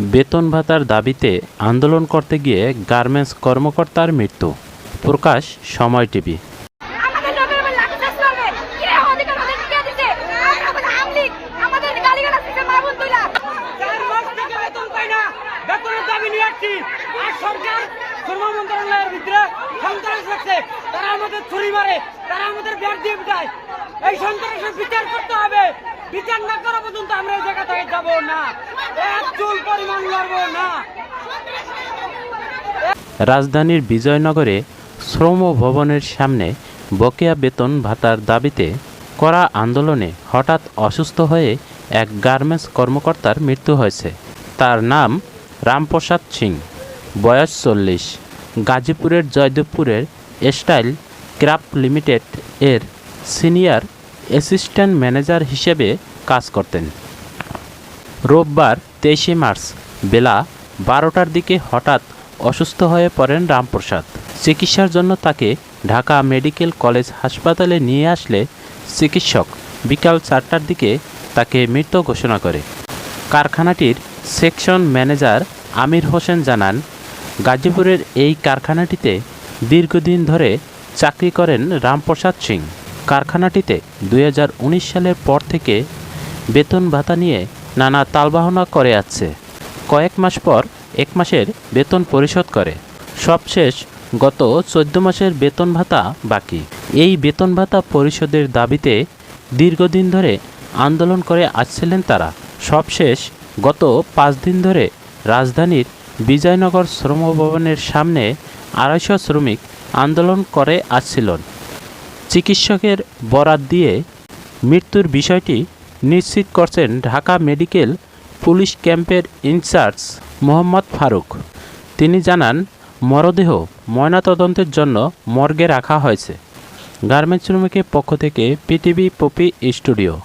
বেতন ভাতার দাবিতে আন্দোলন করতে গিয়ে গার্মেন্টস কর্মকর্তার মৃত্যু। প্রকাশ সময় টিভি। আমাদের লোকের উপর লাঠিচার্জ করবে। কে অধিকার ওদের কে দিছে? আমাদের আমলিক আমাদের গালিগালাজ দিছে মাহবুব তুইলা। চার মাস থেকে বেতন পাই না। বেতনের দাবি নিয়ে আসছি। আর সরকার শ্রম মন্ত্রণালয়ের ভিতরে সন্ত্রাস রাখছে। তারা আমাদের ছুরি মারে। তারা আমাদের ব্যাট দিয়ে পিটায়। এই সন্ত্রাসের বিচার করতে হবে। বিচার না করা পর্যন্ত আমরা এই জায়গা থেকে যাব না। চুল পরিমাণ লড়বো না। রাজধানীর বিজয়নগরে শ্রম ভবনের সামনে বকেয়া বেতন ভাতার দাবিতে করা আন্দোলনে হঠাৎ অসুস্থ হয়ে এক গার্মেন্টস কর্মকর্তার মৃত্যু হয়েছে। তার নাম রামপ্রসাদ সিং। বয়স চল্লিশ। গাজীপুরের জয়দেবপুরের স্টাইল ক্রাফট লিমিটেড এর সিনিয়র অ্যাসিস্ট্যান্ট ম্যানেজার হিসেবে কাজ করতেন। রোববার তেইশে মার্চ বেলা বারোটার দিকে হঠাৎ অসুস্থ হয়ে পড়েন রামপ্রসাদ। চিকিৎসার জন্য তাকে ঢাকা মেডিকেল কলেজ হাসপাতালে নিয়ে আসলে চিকিৎসক বিকাল চারটার দিকে তাকে মৃত ঘোষণা করে। কারখানাটির সেকশন ম্যানেজার আমির হোসেন জানান, গাজীপুরের এই কারখানাটিতে দীর্ঘদিন ধরে চাকরি করেন রামপ্রসাদ সিং। কারখানাটিতে দু হাজার উনিশ সালের পর থেকে বেতন ভাতা নিয়ে নানা তালবাহনা করে আসছে। কয়েক মাস পর এক মাসের বেতন পরিশোধ করে। সবশেষ গত চোদ্দ মাসের বেতন ভাতা বাকি। এই বেতন ভাতা পরিশোধের দাবিতে দীর্ঘদিন ধরে আন্দোলন করে আসছিলেন তারা। সবশেষ গত পাঁচ দিন ধরে রাজধানীর বিজয়নগর শ্রম ভবনের সামনে আড়াইশো শ্রমিক আন্দোলন করে আসছিলেন। চিকিৎসকের বরাত দিয়ে মৃত্যুর বিষয়টি নিশ্চিত করছেন ঢাকা মেডিকেল পুলিশ ক্যাম্পের ইনচার্জ মোহাম্মদ ফারুক। তিনি জানান, মরদেহ ময়নাতদন্তের জন্য মর্গে রাখা হয়েছে। গার্মেন্টস শ্রমিকের পক্ষ থেকে পিটিভি পপি স্টুডিও।